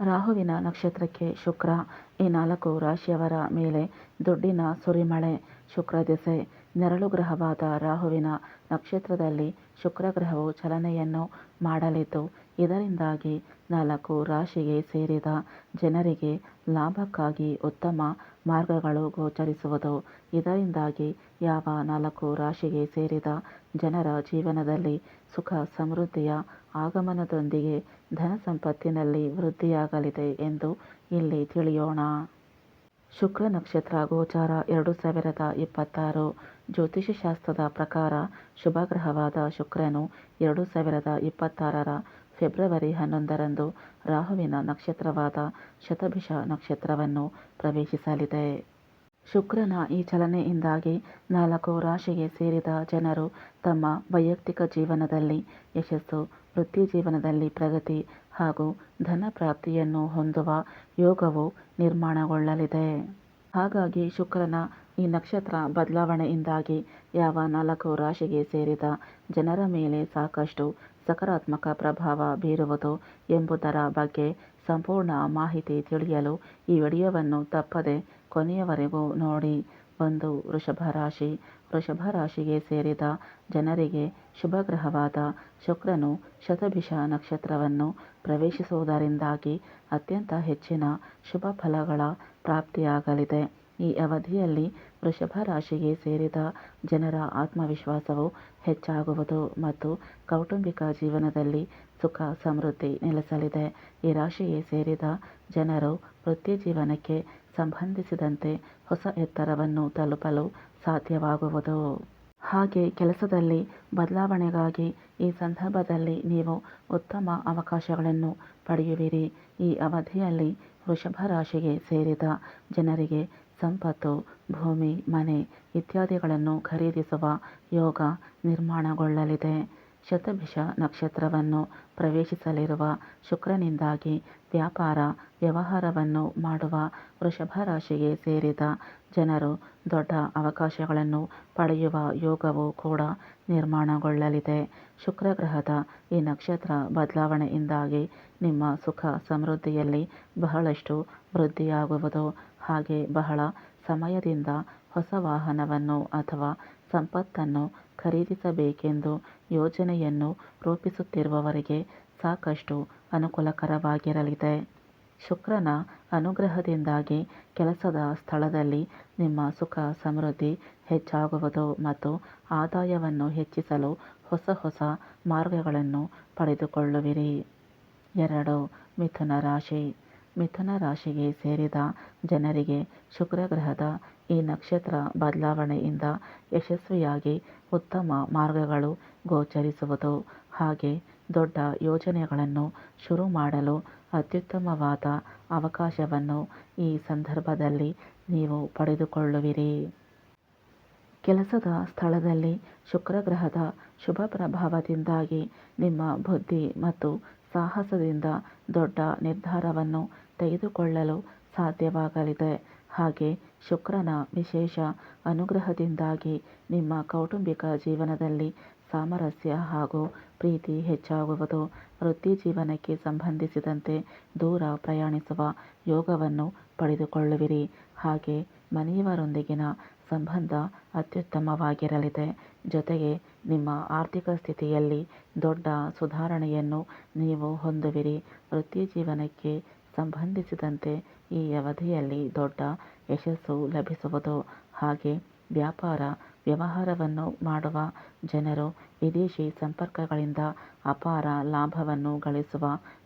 ರಾಹುವಿನ ನಕ್ಷತ್ರಕ್ಕೆ ಶುಕ್ರ ಈ ನಾಲ್ಕು ರಾಶಿಯವರ ಮೇಲೆ ದುಡ್ಡಿನ ಸುರಿಮಳೆ ಶುಕ್ರ ದೆಸೆ ನೆರಳು ಗ್ರಹವಾದ ರಾಹುವಿನ ನಕ್ಷತ್ರದಲ್ಲಿ ಶುಕ್ರ ಗ್ರಹವು ಚಲನೆಯನ್ನು ಮಾಡಲಿದ್ದು, ಇದರಿಂದಾಗಿ ನಾಲ್ಕು ರಾಶಿಗೆ ಸೇರಿದ ಜನರಿಗೆ ಲಾಭಕ್ಕಾಗಿ ಉತ್ತಮ ಮಾರ್ಗಗಳು ಗೋಚರಿಸುವುದು. ಇದರಿಂದಾಗಿ ಯಾವ ನಾಲ್ಕು ರಾಶಿಗೆ ಸೇರಿದ ಜನರ ಜೀವನದಲ್ಲಿ ಸುಖ, ಸಮೃದ್ಧಿಯ ಆಗಮನದೊಂದಿಗೆ ಧನ ಸಂಪತ್ತಿನಲ್ಲಿ ವೃದ್ಧಿಯಾಗಲಿದೆ ಎಂದು ಇಲ್ಲಿ ತಿಳಿಯೋಣ. ಶುಕ್ರ ನಕ್ಷತ್ರ ಗೋಚಾರ ಎರಡು ಸಾವಿರದ ಇಪ್ಪತ್ತಾರು. ಜ್ಯೋತಿಷ್ಯಶಾಸ್ತ್ರದ ಪ್ರಕಾರ ಶುಭಗ್ರಹವಾದ ಶುಕ್ರನು ಎರಡು ಸಾವಿರದ ಇಪ್ಪತ್ತಾರರ ಫೆಬ್ರವರಿ ಹನ್ನೊಂದರಂದು ರಾಹುವಿನ ನಕ್ಷತ್ರವಾದ ಶತಭಿಷ ನಕ್ಷತ್ರವನ್ನು ಪ್ರವೇಶಿಸಲಿದೆ. ಶುಕ್ರನ ಈ ಚಲನೆಯಿಂದಾಗಿ ನಾಲ್ಕು ರಾಶಿಗೆ ಸೇರಿದ ಜನರು ತಮ್ಮ ವೈಯಕ್ತಿಕ ಜೀವನದಲ್ಲಿ ಯಶಸ್ಸು ವೃತ್ತಿ ಜೀವನದಲ್ಲಿ ಪ್ರಗತಿ ಹಾಗೂ ಧನ ಪ್ರಾಪ್ತಿಯನ್ನು ಹೊಂದುವ ಯೋಗವು ನಿರ್ಮಾಣಗೊಳ್ಳಲಿದೆ. ಹಾಗಾಗಿ ಶುಕ್ರನ ಈ ನಕ್ಷತ್ರ ಬದಲಾವಣೆಯಿಂದಾಗಿ ಯಾವ ನಾಲ್ಕು ರಾಶಿಗೆ ಸೇರಿದ ಜನರ ಮೇಲೆ ಸಾಕಷ್ಟು ಸಕಾರಾತ್ಮಕ ಪ್ರಭಾವ ಬೀರುವುದು ಎಂಬುದರ ಬಗ್ಗೆ ಸಂಪೂರ್ಣ ಮಾಹಿತಿ ತಿಳಿಯಲು ಈ ವಿಡಿಯೋವನ್ನು ತಪ್ಪದೆ ಕೊನೆಯವರೆಗೂ ನೋಡಿ. ಒಂದು ವೃಷಭ ರಾಶಿ ವೃಷಭ ರಾಶಿಗೆ ಸೇರಿದ ಜನರಿಗೆ ಶುಭ ಗ್ರಹವಾದ ಶುಕ್ರನು ಶತಭಿಷ ನಕ್ಷತ್ರವನ್ನು ಪ್ರವೇಶಿಸುವುದರಿಂದಾಗಿ ಅತ್ಯಂತ ಹೆಚ್ಚಿನ ಶುಭ ಫಲಗಳ ಪ್ರಾಪ್ತಿಯಾಗಲಿದೆ. ಈ ಅವಧಿಯಲ್ಲಿ ವೃಷಭ ರಾಶಿಗೆ ಸೇರಿದ ಜನರ ಆತ್ಮವಿಶ್ವಾಸವು ಹೆಚ್ಚಾಗುವುದು ಮತ್ತು ಕೌಟುಂಬಿಕ ಜೀವನದಲ್ಲಿ ಸುಖ, ಸಮೃದ್ಧಿ ನೆಲೆಸಲಿದೆ. ಈ ರಾಶಿಗೆ ಸೇರಿದ ಜನರು ವೃತ್ತಿ ಜೀವನಕ್ಕೆ ಸಂಬಂಧಿಸಿದಂತೆ ಹೊಸ ಎತ್ತರವನ್ನು ತಲುಪಲು ಸಾಧ್ಯವಾಗುವುದು. ಹಾಗೆ ಕೆಲಸದಲ್ಲಿ ಬದಲಾವಣೆಗಾಗಿ ಈ ಸಂದರ್ಭದಲ್ಲಿ ನೀವು ಉತ್ತಮ ಅವಕಾಶಗಳನ್ನು ಪಡೆಯುವಿರಿ. ಈ ಅವಧಿಯಲ್ಲಿ ವೃಷಭ ರಾಶಿಗೆ ಸೇರಿದ ಜನರಿಗೆ ಸಂಪತ್ತು, ಭೂಮಿ, ಮನೆ ಇತ್ಯಾದಿಗಳನ್ನು ಖರೀದಿಸುವ ಯೋಗ ನಿರ್ಮಾಣಗೊಳ್ಳಲಿದೆ. ಶತಭಿಷ ನಕ್ಷತ್ರವನ್ನು ಪ್ರವೇಶಿಸಲಿರುವ ಶುಕ್ರನಿಂದಾಗಿ ವ್ಯಾಪಾರ, ವ್ಯವಹಾರವನ್ನು ಮಾಡುವ ವೃಷಭ ರಾಶಿಗೆ ಸೇರಿದ ಜನರು ದೊಡ್ಡ ಅವಕಾಶಗಳನ್ನು ಪಡೆಯುವ ಯೋಗವು ಕೂಡ ನಿರ್ಮಾಣಗೊಳ್ಳಲಿದೆ. ಶುಕ್ರ ಗ್ರಹದ ಈ ನಕ್ಷತ್ರ ಬದಲಾವಣೆಯಿಂದಾಗಿ ನಿಮ್ಮ ಸುಖ ಸಮೃದ್ಧಿಯಲ್ಲಿ ಬಹಳಷ್ಟು ವೃದ್ಧಿಯಾಗುವುದು. ಹಾಗೆ ಬಹಳ ಸಮಯದಿಂದ ಹೊಸ ವಾಹನವನ್ನು ಅಥವಾ ಸಂಪತ್ತನ್ನು ಖರೀದಿಸಬೇಕೆಂದು ಯೋಜನೆಯನ್ನು ರೂಪಿಸುತ್ತಿರುವವರಿಗೆ ಸಾಕಷ್ಟು ಅನುಕೂಲಕರವಾಗಿರಲಿದೆ. ಶುಕ್ರನ ಅನುಗ್ರಹದಿಂದಾಗಿ ಕೆಲಸದ ಸ್ಥಳದಲ್ಲಿ ನಿಮ್ಮ ಸುಖ ಸಮೃದ್ಧಿ ಹೆಚ್ಚಾಗುವುದು ಮತ್ತು ಆದಾಯವನ್ನು ಹೆಚ್ಚಿಸಲು ಹೊಸ ಹೊಸ ಮಾರ್ಗಗಳನ್ನು ಪಡೆದುಕೊಳ್ಳುವಿರಿ. ಎರಡು ಮಿಥುನ ರಾಶಿ. ಮಿಥುನ ರಾಶಿಗೆ ಸೇರಿದ ಜನರಿಗೆ ಶುಕ್ರ ಗ್ರಹದ ಈ ನಕ್ಷತ್ರ ಬದಲಾವಣೆಯಿಂದ ಯಶಸ್ವಿಯಾಗಿ ಉತ್ತಮ ಮಾರ್ಗಗಳು ಗೋಚರಿಸುವುದು ಹಾಗೆ ದೊಡ್ಡ ಯೋಜನೆಗಳನ್ನು ಶುರು ಮಾಡಲು ಅತ್ಯುತ್ತಮವಾದ ಅವಕಾಶವನ್ನು ಈ ಸಂದರ್ಭದಲ್ಲಿ ನೀವು ಪಡೆದುಕೊಳ್ಳುವಿರಿ. ಕೆಲಸದ ಸ್ಥಳದಲ್ಲಿ ಶುಕ್ರ ಗ್ರಹದ ಶುಭ ಪ್ರಭಾವದಿಂದಾಗಿ ನಿಮ್ಮ ಬುದ್ಧಿ ಮತ್ತು ಸಾಹಸದಿಂದ ದೊಡ್ಡ ನಿರ್ಧಾರವನ್ನು ತೆಗೆದುಕೊಳ್ಳಲು ಸಾಧ್ಯವಾಗಲಿದೆ. ಹಾಗೆ ಶುಕ್ರನ ವಿಶೇಷ ಅನುಗ್ರಹದಿಂದಾಗಿ ನಿಮ್ಮ ಕೌಟುಂಬಿಕ ಜೀವನದಲ್ಲಿ ಸಾಮರಸ್ಯ ಹಾಗೂ ಪ್ರೀತಿ ಹೆಚ್ಚಾಗುವುದು, ವೃತ್ತಿ ಜೀವನಕ್ಕೆ ಸಂಬಂಧಿಸಿದಂತೆ ದೂರ ಪ್ರಯಾಣಿಸುವ ಯೋಗವನ್ನು ಪಡೆದುಕೊಳ್ಳುವಿರಿ. ಹಾಗೆ ಮನೆಯವರೊಂದಿಗಿನ ಸಂಬಂಧ ಅತ್ಯುತ್ತಮವಾಗಿರಲಿದೆ. ಜೊತೆಗೆ ನಿಮ್ಮ ಆರ್ಥಿಕ ಸ್ಥಿತಿಯಲ್ಲಿ ದೊಡ್ಡ ಸುಧಾರಣೆಯನ್ನು ನೀವು ಹೊಂದುವಿರಿ. ವೃತ್ತಿ ಜೀವನಕ್ಕೆ ಸಂಬಂಧಿಸಿದಂತೆ ಈ ಅವಧಿಯಲ್ಲಿ ದೊಡ್ಡ ಯಶಸ್ಸು ಲಭಿಸುವುದು. ಹಾಗೆ ವ್ಯಾಪಾರ, ವ್ಯವಹಾರವನ್ನು ಮಾಡುವ ಜನರು ವಿದೇಶಿ ಸಂಪರ್ಕಗಳಿಂದ ಅಪಾರ ಲಾಭವನ್ನು ಗಳಿಸುವ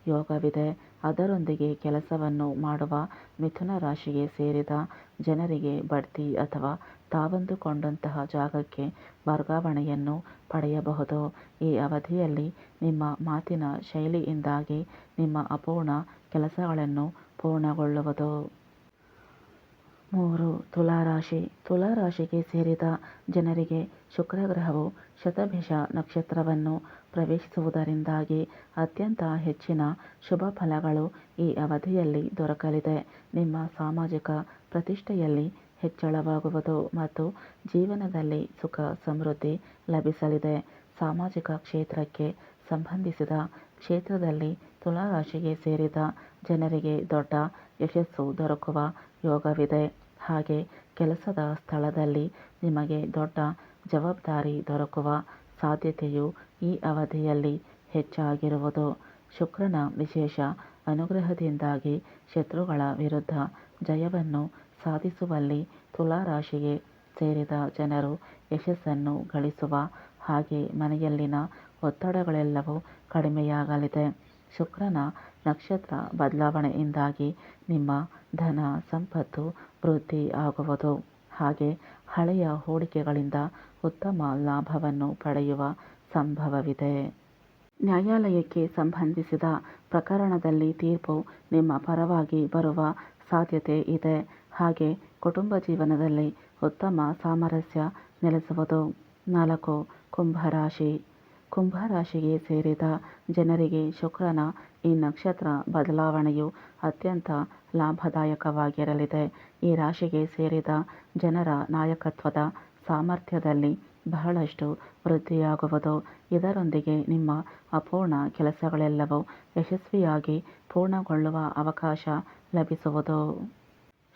ಯೋಗವಿದೆ. ಅದರೊಂದಿಗೆ ಕೆಲಸವನ್ನು ಮಾಡುವ ಮಿಥುನ ರಾಶಿಗೆ ಸೇರಿದ ಜನರಿಗೆ ಬಡ್ತಿ ಅಥವಾ ತಾವಂದುಕೊಂಡಂತಹ ಜಾಗಕ್ಕೆ ವರ್ಗಾವಣೆಯನ್ನು ಪಡೆಯಬಹುದು. ಈ ಅವಧಿಯಲ್ಲಿ ನಿಮ್ಮ ಮಾತಿನ ಶೈಲಿಯಿಂದಾಗಿ ನಿಮ್ಮ ಅಪೂರ್ಣ ಕೆಲಸಗಳನ್ನು ಪೂರ್ಣಗೊಳ್ಳುವುದು. ಮೂರು ತುಲಾರಾಶಿ. ತುಲಾರಾಶಿಗೆ ಸೇರಿದ ಜನರಿಗೆ ಶುಕ್ರ ಗ್ರಹವು ಶತಭಿಷ ನಕ್ಷತ್ರವನ್ನು ಪ್ರವೇಶಿಸುವುದರಿಂದಾಗಿ ಅತ್ಯಂತ ಹೆಚ್ಚಿನ ಶುಭ ಫಲಗಳು ಈ ಅವಧಿಯಲ್ಲಿ ದೊರಕಲಿದೆ. ನಿಮ್ಮ ಸಾಮಾಜಿಕ ಪ್ರತಿಷ್ಠೆಯಲ್ಲಿ ಹೆಚ್ಚಳವಾಗುವುದು ಮತ್ತು ಜೀವನದಲ್ಲಿ ಸುಖ ಸಮೃದ್ಧಿ ಲಭಿಸಲಿದೆ. ಸಾಮಾಜಿಕ ಕ್ಷೇತ್ರಕ್ಕೆ ಸಂಬಂಧಿಸಿದ ಕ್ಷೇತ್ರದಲ್ಲಿ ತುಲಾರಾಶಿಗೆ ಸೇರಿದ ಜನರಿಗೆ ದೊಡ್ಡ ಯಶಸ್ಸು ದೊರಕುವ ಯೋಗವಿದೆ. ಹಾಗೆ ಕೆಲಸದ ಸ್ಥಳದಲ್ಲಿ ನಿಮಗೆ ದೊಡ್ಡ ಜವಾಬ್ದಾರಿ ದೊರಕುವ ಸಾಧ್ಯತೆಯು ಈ ಅವಧಿಯಲ್ಲಿ ಹೆಚ್ಚಾಗಿರುವುದು. ಶುಕ್ರನ ವಿಶೇಷ ಅನುಗ್ರಹದಿಂದಾಗಿ ಶತ್ರುಗಳ ವಿರುದ್ಧ ಜಯವನ್ನು ಸಾಧಿಸುವಲ್ಲಿ ತುಲಾರಾಶಿಗೆ ಸೇರಿದ ಜನರು ಯಶಸ್ಸನ್ನು ಗಳಿಸುವ ಹಾಗೆ ಮನೆಯಲ್ಲಿನ ಒತ್ತಡಗಳೆಲ್ಲವೂ ಕಡಿಮೆಯಾಗಲಿದೆ. ಶುಕ್ರನ ನಕ್ಷತ್ರ ಬದಲಾವಣೆಯಿಂದಾಗಿ ನಿಮ್ಮ ಧನ ಸಂಪತ್ತು ವೃದ್ಧಿ ಆಗುವುದು. ಹಾಗೆ ಹಳೆಯ ಹೂಡಿಕೆಗಳಿಂದ ಉತ್ತಮ ಲಾಭವನ್ನು ಪಡೆಯುವ ಸಂಭವವಿದೆ. ನ್ಯಾಯಾಲಯಕ್ಕೆ ಸಂಬಂಧಿಸಿದ ಪ್ರಕರಣದಲ್ಲಿ ತೀರ್ಪು ನಿಮ್ಮ ಪರವಾಗಿ ಬರುವ ಸಾಧ್ಯತೆ ಇದೆ. ಹಾಗೆ ಕುಟುಂಬ ಜೀವನದಲ್ಲಿ ಉತ್ತಮ ಸಾಮರಸ್ಯ ನೆಲೆಸುವುದು. ನಾಲ್ಕು ಕುಂಭರಾಶಿ ಕುಂಭರಾಶಿಗೆ ಸೇರಿದ ಜನರಿಗೆ ಶುಕ್ರನ ಈ ನಕ್ಷತ್ರ ಬದಲಾವಣೆಯು ಅತ್ಯಂತ ಲಾಭದಾಯಕವಾಗಿರಲಿದೆ. ಈ ರಾಶಿಗೆ ಸೇರಿದ ಜನರ ನಾಯಕತ್ವದ ಸಾಮರ್ಥ್ಯದಲ್ಲಿ ಬಹಳಷ್ಟು ವೃದ್ಧಿಯಾಗುವುದು. ಇದರೊಂದಿಗೆ ನಿಮ್ಮ ಅಪೂರ್ಣ ಕೆಲಸಗಳೆಲ್ಲವೂ ಯಶಸ್ವಿಯಾಗಿ ಪೂರ್ಣಗೊಳ್ಳುವ ಅವಕಾಶ ಲಭಿಸುವುದು.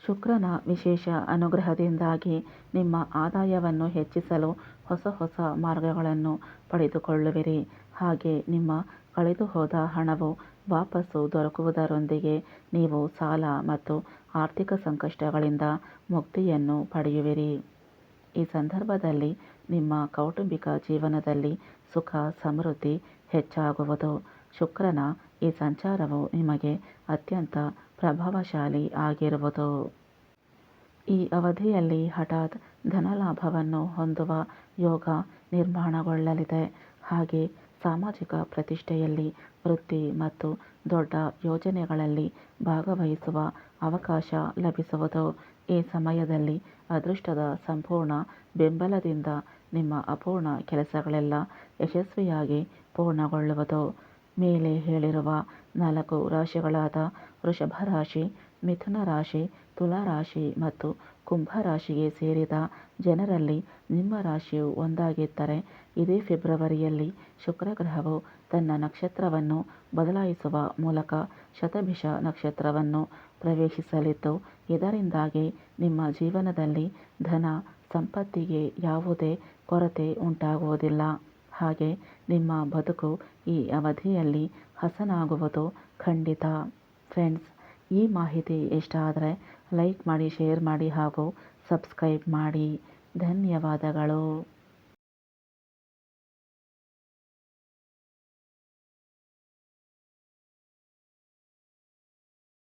ಶುಕ್ರನ ವಿಶೇಷ ಅನುಗ್ರಹದಿಂದಾಗಿ ನಿಮ್ಮ ಆದಾಯವನ್ನು ಹೆಚ್ಚಿಸಲು ಹೊಸ ಹೊಸ ಮಾರ್ಗಗಳನ್ನು ಪಡೆದುಕೊಳ್ಳುವಿರಿ. ಹಾಗೆ ನಿಮ್ಮ ಕಳೆದುಹೋದ ಹಣವು ವಾಪಸ್ಸು ದೊರಕುವುದರೊಂದಿಗೆ ನೀವು ಸಾಲ ಮತ್ತು ಆರ್ಥಿಕ ಸಂಕಷ್ಟಗಳಿಂದ ಮುಕ್ತಿಯನ್ನು ಪಡೆಯುವಿರಿ. ಈ ಸಂದರ್ಭದಲ್ಲಿ ನಿಮ್ಮ ಕೌಟುಂಬಿಕ ಜೀವನದಲ್ಲಿ ಸುಖ, ಸಮೃದ್ಧಿ ಹೆಚ್ಚಾಗುವುದು. ಶುಕ್ರನ ಈ ಸಂಚಾರವು ನಿಮಗೆ ಅತ್ಯಂತ ಪ್ರಭಾವಶಾಲಿ ಆಗಿರುವುದು. ಈ ಅವಧಿಯಲ್ಲಿ ಹಠಾತ್ ಧನಲಾಭವನ್ನು ಹೊಂದುವ ಯೋಗ ನಿರ್ಮಾಣಗೊಳ್ಳಲಿದೆ. ಹಾಗೆ ಸಾಮಾಜಿಕ ಪ್ರತಿಷ್ಠೆಯಲ್ಲಿ ವೃತ್ತಿ ಮತ್ತು ದೊಡ್ಡ ಯೋಜನೆಗಳಲ್ಲಿ ಭಾಗವಹಿಸುವ ಅವಕಾಶ ಲಭಿಸುವುದು ಈ ಸಮಯದಲ್ಲಿ ಅದೃಷ್ಟದ ಸಂಪೂರ್ಣ ಬೆಂಬಲದಿಂದ ನಿಮ್ಮ ಅಪೂರ್ಣ ಕೆಲಸಗಳೆಲ್ಲ ಯಶಸ್ವಿಯಾಗಿ ಪೂರ್ಣಗೊಳ್ಳುವುದು. ಮೇಲೆ ಹೇಳಿರುವ ನಾಲ್ಕು ರಾಶಿಗಳಾದ ವೃಷಭ ರಾಶಿ, ಮಿಥುನ ರಾಶಿ, ತುಲಾ ರಾಶಿ ಮತ್ತು ಕುಂಭ ರಾಶಿಗೆ ಸೇರಿದ ಜನರಲ್ಲಿ ನಿಮ್ಮ ರಾಶಿಯು ಒಂದಾಗಿದ್ದರೆ ಇದೇ ಫೆಬ್ರವರಿಯಲ್ಲಿ ಶುಕ್ರ ಗ್ರಹವು ತನ್ನ ನಕ್ಷತ್ರವನ್ನು ಬದಲಾಯಿಸುವ ಮೂಲಕ ಶತಭಿಷ ನಕ್ಷತ್ರವನ್ನು ಪ್ರವೇಶಿಸಲಿದ್ದು, ಇದರಿಂದಾಗಿ ನಿಮ್ಮ ಜೀವನದಲ್ಲಿ ಧನ ಸಂಪತ್ತಿಗೆ ಯಾವುದೇ ಕೊರತೆ ಉಂಟಾಗುವುದಿಲ್ಲ. ಹಾಗೆ ನಿಮ್ಮ ಬದುಕು ಈ ಅವಧಿಯಲ್ಲಿ ಹಸನಾಗುವುದು ಖಂಡಿತ. ಫ್ರೆಂಡ್ಸ್, ಈ ಮಾಹಿತಿ ಇಷ್ಟ ಆದರೆ ಲೈಕ್ ಮಾಡಿ, ಶೇರ್ ಮಾಡಿ ಹಾಗೂ ಸಬ್ಸ್ಕ್ರೈಬ್ ಮಾಡಿ. ಧನ್ಯವಾದಗಳು.